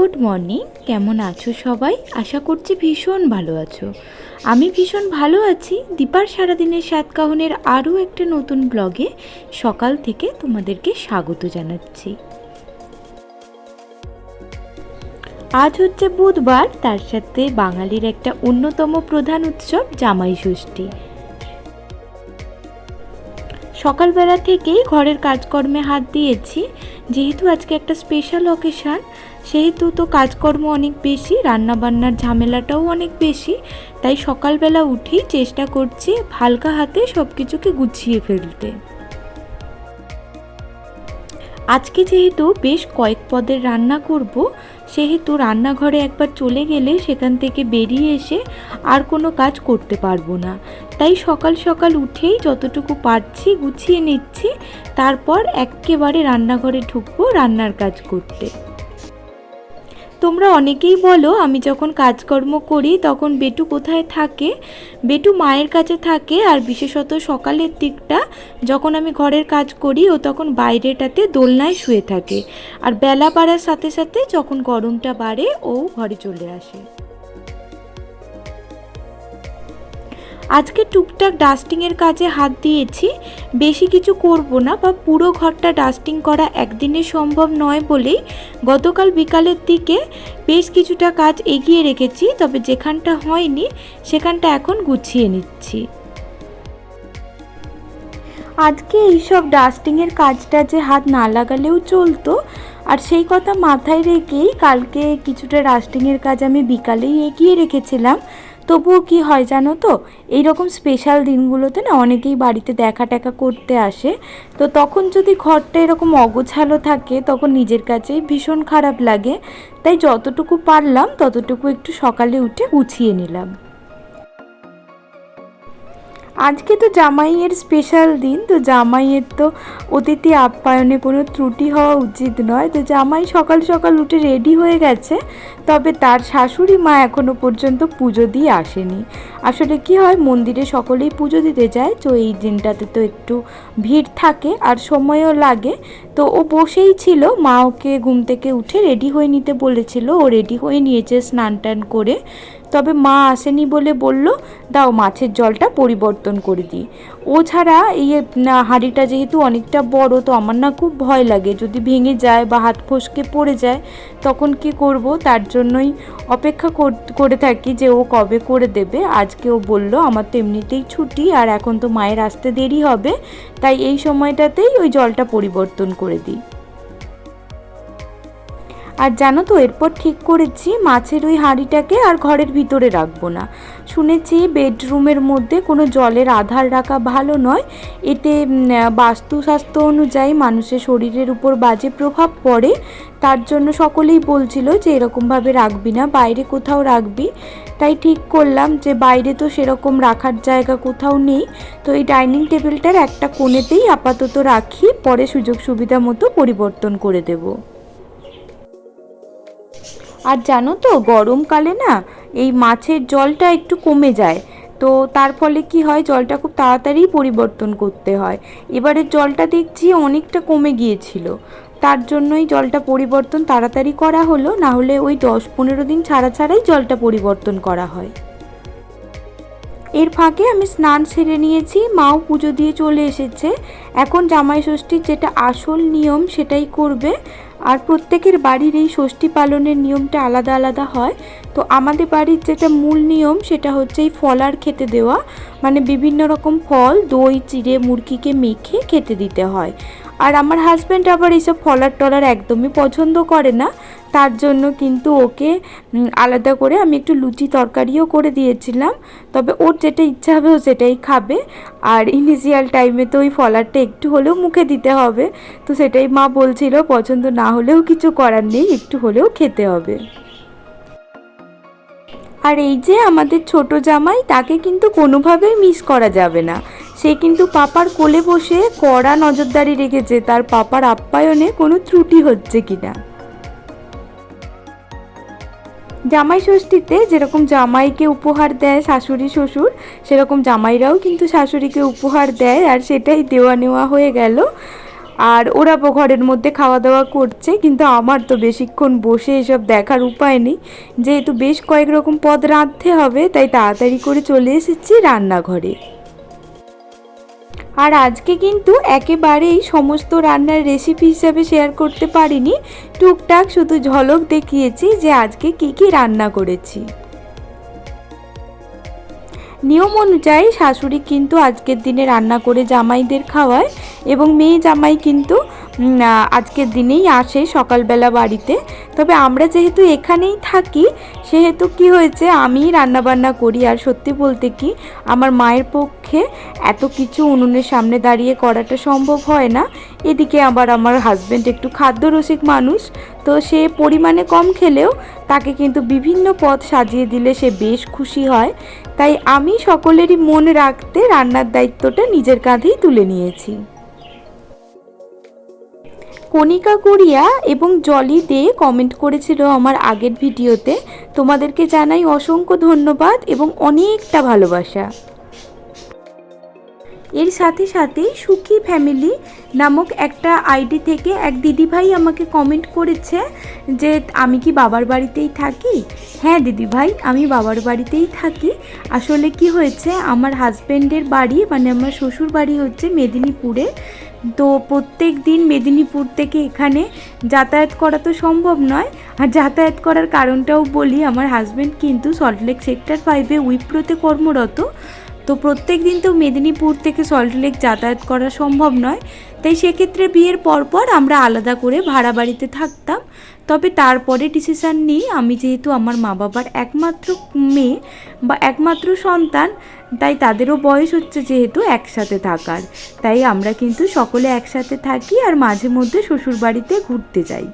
Good morning কেমন আছো সবাই? আশা করছি ভীষণ ভালো আছো। আমি ভীষণ ভালো আছি। দীপার সারাদিনের সাতকাহনের আরও একটা নতুন ব্লগে সকাল থেকে তোমাদেরকে স্বাগত জানাচ্ছি। আজ হচ্ছে বুধবার, তার সাথে বাঙালির একটা অন্যতম প্রধান উৎসব, জামাই ষষ্ঠী। সকালবেলা থেকেই ঘরের কাজকর্মে হাত দিয়েছি। যেহেতু আজকে একটা স্পেশাল অকেশান সেহেতু তো কাজকর্ম অনেক বেশি, রান্নাবান্নার ঝামেলাটাও অনেক বেশি, তাই সকালবেলা উঠেই চেষ্টা করছি হালকা হাতে সব কিছুকে গুছিয়ে ফেলতে। আজকে যেহেতু বেশ কয়েক পদের রান্না করব, সেহেতু রান্নাঘরে একবার চলে গেলে সেখান থেকে বেরিয়ে এসে আর কোনো কাজ করতে পারব না। তাই সকাল সকাল উঠেই যতটুকু পারছি গুছিয়ে নিচ্ছি, তারপর একেবারে রান্নাঘরে ঢুকবো রান্নার কাজ করতে। তোমরা অনেকেই বলো, আমি যখন কাজকর্ম করি তখন বেটু কোথায় থাকে? বেটু মায়ের কাছে থাকে আর বিশেষত সকালের দিকটা যখন আমি ঘরের কাজ করি, ও তখন বাইরেটাতে দোলনায় শুয়ে থাকে। আর বেলা বাড়ার সাথে সাথে যখন গরমটা বাড়ে, ও ঘরে চলে আসে। আজকে টুকটাক ডাস্টিংয়ের কাজে হাত দিয়েছি। বেশি কিছু করব না বা পুরো ঘরটা ডাস্টিং করা একদিনে সম্ভব নয় বলেই গতকাল বিকালের দিকে বেশ কিছুটা কাজ এগিয়ে রেখেছি, তবে যেখানটা হয়নি সেখানটা এখন গুছিয়ে নিচ্ছি। আজকে এইসব ডাস্টিংয়ের কাজটা যে হাত না লাগালেও চলতো, আর সেই কথা মাথায় রেখেই কালকে কিছুটা ডাস্টিংয়ের কাজ আমি বিকালেই এগিয়ে রেখেছিলাম। তবুও কি হয় জানো তো? এইরকম স্পেশাল দিনগুলোতে না অনেকেই বাড়িতে দেখা টেকা করতে আসে। তো তখন যদি ঘরটা এরকম অগোছালো থাকে, তখন নিজের কাছেই ভীষণ খারাপ লাগে। তাই যতটুকু পারলাম, ততটুকু একটু সকালে উঠে গুছিয়ে নিলাম। আজকে তো জামাইয়ের স্পেশাল দিন, তো জামাইয়ের তো অতিথি আপ্যায়নে কোনো ত্রুটি হওয়া উচিত নয়। তো জামাই সকাল সকাল উঠে রেডি হয়ে গেছে, তবে তার শাশুড়ি মা এখনও পর্যন্ত পুজো দিয়ে আসেনি। আসলে কি হয়, মন্দিরে সকলেই পুজো দিতে যায়, তো এই দিনটাতে তো একটু ভিড় থাকে আর সময়ও লাগে। তো ও বসেই ছিল, মা ওকে ঘুম থেকে উঠে রেডি হয়ে নিতে বলেছিল। ও রেডি হয়ে নিয়েছে স্নান টান করে। তবে মা আসেনি বলে বলল, দাও মাছের জলটা পরিবর্তন করে দিই। ও ছাড়া এই হাঁড়িটা যেহেতু অনেকটা বড়, তো আমার না খুব ভয় লাগে। যদি ভেঙে যায় বা হাত ফসকে পড়ে যায়, তখন কি করব? তার জন্যই অপেক্ষা করে থাকি যে ও কবে করে দেবে। আজকে ও বলল, আমার তো এমনিতেই ছুটি আর এখন তো মায়ের আসতে দেরি হবে, তাই এই সময়টাতেই ওই জলটা পরিবর্তন করে দিই। আর জানো তো, এরপর ঠিক করেছি, মাছের ওই হাঁড়িটাকে আর ঘরের ভিতরে রাখব না। শুনেছি বেডরুমের মধ্যে কোনো জলের আধার রাখা ভালো নয়। এতে বাস্তুস্বাস্থ্য অনুযায়ী মানুষের শরীরের উপর বাজে প্রভাব পড়ে। তার জন্য সকলেই বলছিল যে, এরকমভাবে রাখবি না, বাইরে কোথাও রাখবি। তাই ঠিক করলাম যে, বাইরে তো সেরকম রাখার জায়গা কোথাও নেই। তো এই ডাইনিং টেবিলটার একটা কোণেতেই আপাতত রাখি, পরে সুযোগ সুবিধা মতো পরিবর্তন করে দেবো। আর জানো তো, গরমকালে না এই মাছের জলটা একটু কমে যায়। তো তার ফলে কি হয়, জলটা খুব তাড়াতাড়ি পরিবর্তন করতে হয়। এবারের জলটা দেখছি অনেকটা কমে গিয়েছিল। তার জন্যই জলটা পরিবর্তন তাড়াতাড়ি করা হলো, না হলে ওই দশ পনেরো দিন ছাড়া ছাড়াই জলটা পরিবর্তন করা হয়। এর ফাঁকে আমি স্নান সেরে নিয়েছি, মাও পুজো দিয়ে চলে এসেছে। এখন জামাই ষষ্ঠীর যেটা আসল নিয়ম সেটাই করবে। আর প্রত্যেকের বাড়ির এই ষষ্ঠী পালনের নিয়মটা আলাদা আলাদা হয়। তো আমাদের বাড়ির যেটা মূল নিয়ম সেটা হচ্ছে এই ফলার খেতে দেওয়া। মানে বিভিন্ন রকম ফল, দই, চিড়ে, মুরগিকে মেখে খেতে দিতে হয়। আর আমার হাজব্যান্ড আবার এইসব ফলার টলার একদমই পছন্দ করে না। তার জন্য কিন্তু ওকে আলাদা করে আমি একটু লুচি তরকারিও করে দিয়েছিলাম। তবে ওর যেটা ইচ্ছা হবে ও সেটাই খাবে। আর ইনিশিয়াল টাইমে তো ওই ফলারটা একটু হলেও মুখে দিতে হবে। তো সেটাই মা বলছিল, পছন্দ না হলেও কিছু করার নেই, একটু হলেও খেতে হবে। আর এই যে আমাদের ছোট জামাই, তাকে কিন্তু কোনোভাবেই মিস করা যাবে না। সে কিন্তু পাপার কোলে বসে কড়া নজরদারি রেখেছে, তার পাপার আপ্যায়নে কোনো ত্রুটি হচ্ছে কিনা। জামাই ষষ্ঠীতে যেরকম জামাইকে উপহার দেয় শাশুড়ি শ্বশুর, সেরকম জামাইরাও কিন্তু শাশুড়িকে উপহার দেয় আর সেটাই দেওয়া নেওয়া হয়ে গেল। আর ওরা ঘরের মধ্যে খাওয়া দাওয়া করছে, কিন্তু আমার তো বেশিক্ষণ বসে এসব দেখার উপায় নেই। যেহেতু বেশ কয়েক রকম পদ রাঁধতে হবে, তাই তাড়াতাড়ি করে চলে এসেছি রান্নাঘরে। আর আজকে কিন্তু একেবারেই সমস্ত রান্নার রেসিপি হিসাবে শেয়ার করতে পারিনি। টুকটাক শুধু ঝলক দেখিয়েছি যে আজকে কি কি রান্না করেছি। নিয়ম অনুযায়ী শাশুড়ি কিন্তু আজকের দিনে রান্না করে জামাইদের খাওয়ায় এবং মেয়ে জামাই কিন্তু আজকের দিনেই আসে সকালবেলা বাড়িতে। তবে আমরা যেহেতু এখানেই থাকি, সেহেতু কি হয়েছে আমি রান্না বান্না করি। আর সত্যি বলতে কি, আমার মায়ের পক্ষে এত কিছু উনুনের সামনে দাঁড়িয়ে করাটা সম্ভব হয় না। এদিকে আবার আমার হাজব্যান্ড একটু খাদ্যরসিক মানুষ, তো সে পরিমাণে কম খেলেও তাকে কিন্তু বিভিন্ন পদ সাজিয়ে দিলে সে বেশ খুশি হয়। তাই আমি সকলেরই মন রাখতে রান্নার দায়িত্বটা নিজের কাঁধেই তুলে নিয়েছি। কণিকা কুড়িয়া এবং জলি দে কমেন্ট করেছিল আমার আগের ভিডিওতে। তোমাদেরকে জানাই অসংখ্য ধন্যবাদ এবং অনেকটা ভালোবাসা। এর সাথে সাথে সুখী ফ্যামিলি নামক একটা আইডি থেকে এক দিদিভাই আমাকে কমেন্ট করেছে যে, আমি কি বাবার বাড়িতেই থাকি? হ্যাঁ দিদিভাই, আমি বাবার বাড়িতেই থাকি। আসলে কি হয়েছে, আমার হাজব্যান্ডের বাড়ি মানে আমার শ্বশুর বাড়ি হচ্ছে মেদিনীপুরে। তো প্রত্যেক দিন মেদিনীপুর থেকে এখানে যাতায়াত করা তো সম্ভব নয়। আর যাতায়াত করার কারণটাও বলি, আমার হাজব্যান্ড কিন্তু সল্টলেক সেক্টর ফাইভে উইপ্রোতে কর্মরত। তো প্রত্যেক দিন তো মেদিনীপুর থেকে সল্টলেক যাতায়াত করা সম্ভব নয়। তাই সেক্ষেত্রে বিয়ের পরপর আমরা আলাদা করে ভাড়া বাড়িতে থাকতাম। তবে তারপরে ডিসিশান নিই আমি যেহেতু আমার মা বাবার একমাত্র মেয়ে বা একমাত্র সন্তান, তাই তাদেরও বয়স হচ্ছে যেহেতু একসাথে থাকার। তাই আমরা কিন্তু সকলে একসাথে থাকি আর মাঝে মধ্যে শ্বশুর বাড়িতে ঘুরতে যাই।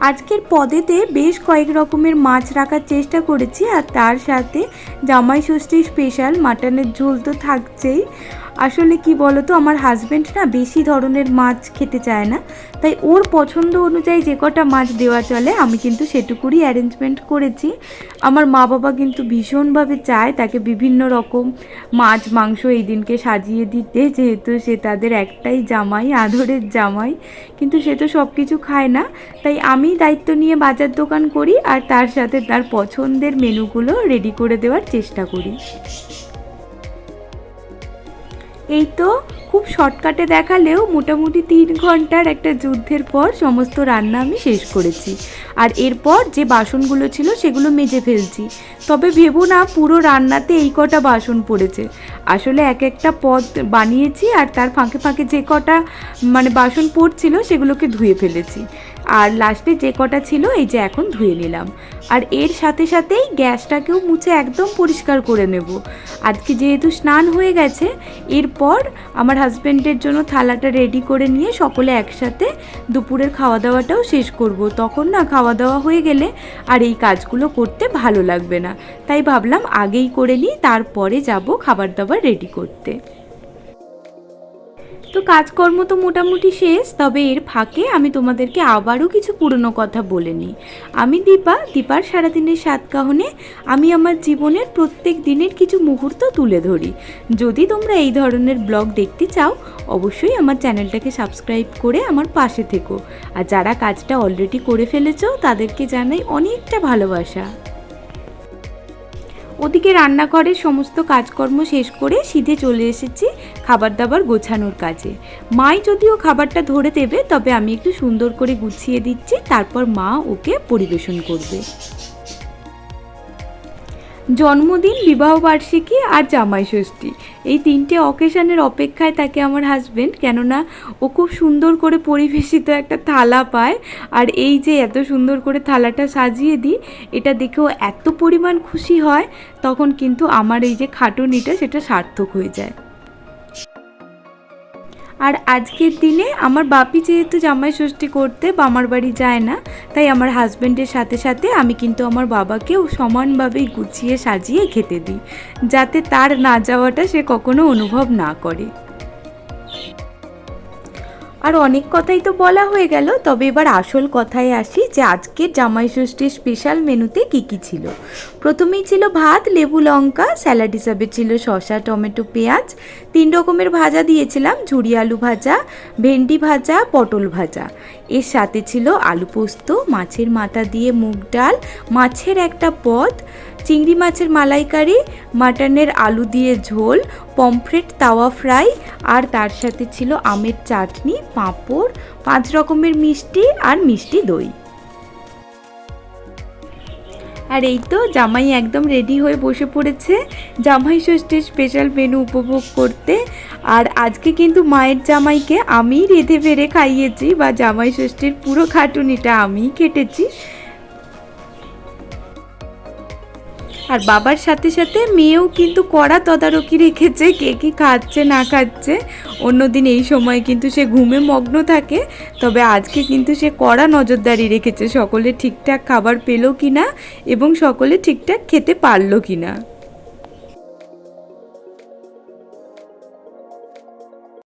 আজকের পদেতে বেশ কয়েক রকমের মাছ রাখার চেষ্টা করেছি আর তার সাথে জামাই ষষ্ঠী স্পেশাল মাটনের ঝোল তো থাকছেই। আসলে কি বলতো, আমার হাজব্যান্ড না বেশি ধরনের মাছ খেতে চায় না। তাই ওর পছন্দ অনুযায়ী যে কটা মাছ দেওয়া চলে, আমি কিন্তু সেটুকুরই অ্যারেঞ্জমেন্ট করেছি। আমার মা বাবা কিন্তু ভীষণভাবে চায় তাকে বিভিন্ন রকম মাছ, মাংস এই দিনকে সাজিয়ে দিতে, যেহেতু সে তাদের একটাই জামাই, আদরের জামাই। কিন্তু সে তো সব কিছু খায় না। তাই আমি দায়িত্ব নিয়ে বাজার দোকান করি আর তার সাথে তার পছন্দের মেনুগুলো রেডি করে দেওয়ার চেষ্টা করি। এই তো খুব শর্টকাটে দেখালেও মোটামুটি তিন ঘণ্টার একটা যুদ্ধের পর সমস্ত রান্না আমি শেষ করেছি। আর এরপর যে বাসনগুলো ছিল সেগুলো মেজে ফেলছি। তবে ভেবো না পুরো রান্নাতে এই কটা বাসন পড়েছে। আসলে এক একটা পদ বানিয়েছি আর তার ফাঁকে ফাঁকে যে কটা মানে বাসন পড়ছিল সেগুলোকে ধুয়ে ফেলেছি। আর লাস্টে যে কটা ছিল, এই যে এখন ধুয়ে নিলাম। আর এর সাথে সাথেই গ্যাসটাকেও মুছে একদম পরিষ্কার করে নেব। আজকে যেহেতু স্নান হয়ে গেছে, এরপর আমার হাজব্যান্ডের জন্য থালাটা রেডি করে নিয়ে সকলে একসাথে দুপুরের খাওয়া দাওয়াটাও শেষ করব। তখন না খাওয়া দাওয়া হয়ে গেলে আর এই কাজগুলো করতে ভালো লাগবে না। তাই ভাবলাম আগেই করে নিই, তারপরে যাব খাবার দাবার রেডি করতে। তো কাজকর্ম তো মোটামুটি শেষ, তবে এর ফাঁকে আমি তোমাদেরকে আবারও কিছু পুরনো কথা বলে নিই। আমি দীপা, দীপার সারাদিনের সাত কাহনে আমি আমার জীবনের প্রত্যেক দিনের কিছু মুহূর্ত তুলে ধরি। যদি তোমরা এই ধরনের ব্লগ দেখতে চাও, অবশ্যই আমার চ্যানেলটাকে সাবস্ক্রাইব করে আমার পাশে থেকো। আর যারা কাজটা অলরেডি করে ফেলেছ, তাদেরকে জানাই অনেকটা ভালোবাসা। ওদিকে রান্নাঘরের সমস্ত কাজকর্ম শেষ করে সিধে চলে এসেছি খাবার দাবার গোছানোর কাজে। মাই যদিও খাবারটা ধরে দেবে, তবে আমি একটু সুন্দর করে গুছিয়ে দিচ্ছি, তারপর মা ওকে পরিবেশন করবে। জন্মদিন বিবাহবার্ষিকী আর জামাই ষষ্ঠী। এই তিনটে অকেশনের অপেক্ষায় থাকে আমার হাজব্যান্ড কেননা ও খুব সুন্দর করে পরিবেশিত একটা থালা পায়। আর এই যে এত সুন্দর করে থালাটা সাজিয়ে দিই, এটা দেখেও এত পরিমাণ খুশি হয়, তখন কিন্তু আমার এই যে খাটুনিটা, সেটা সার্থক হয়ে যায়। আর আজকের দিনে আমার বাপি যেহেতু জামাই ষষ্ঠী করতে বামার বাড়ি যায় না, তাই আমার হাজব্যান্ডের সাথে সাথে আমি কিন্তু আমার বাবাকেও সমানভাবেই গুছিয়ে সাজিয়ে খেতে দিই, যাতে তার না যাওয়াটা সে কখনো অনুভব না করে। আর অনেক কথাই তো বলা হয়ে গেল, তবে এবার আসল কথায় আসি যে আজকের জামাই ষষ্ঠীর স্পেশাল মেনুতে কী কী ছিল। প্রথমেই ছিল ভাত, লেবু লঙ্কা স্যালাড হিসাবে ছিল শসা, টমেটো, পেঁয়াজ, তিন রকমের ভাজা দিয়েছিলাম ঝুড়ি আলু ভাজা, ভেন্ডি ভাজা, পটল ভাজা। এর সাথে ছিল আলু পোস্ত, মাছের মাথা দিয়ে মুগ ডাল, মাছের একটা পদ, চিংড়ি মাছের মালাইকারি, মাটনের আলু দিয়ে ঝোল, পমফ্রেট তাওয়া ফ্রাই, আর তার সাথে ছিল আমের চাটনি পাঁপড়, পাঁচ রকমের মিষ্টি আর মিষ্টি দই। আর এই তো জামাই একদম রেডি হয়ে বসে পড়েছে। জামাই ষষ্ঠীর স্পেশাল মেনু উপভোগ করতে। আর আজকে কিন্তু মায়ের জামাইকে আমি রেঁধে বেড়ে খাইয়েছি বা জামাই ষষ্ঠীর পুরো খাটুনিটা আমিই কেটেছি আর বাবার সাথে সাথে মেয়েও কিন্তু কড়া তদারকি রেখেছে, কে কি খাচ্ছে, না খাচ্ছে। অন্যদিন এই সময় কিন্তু সে ঘুমে মগ্ন থাকে, তবে আজকে কিন্তু সে কড়া নজরদারি রেখেছে। সকলে ঠিকঠাক খাবার পেল কি না এবং সকলে ঠিকঠাক খেতে পারল কি না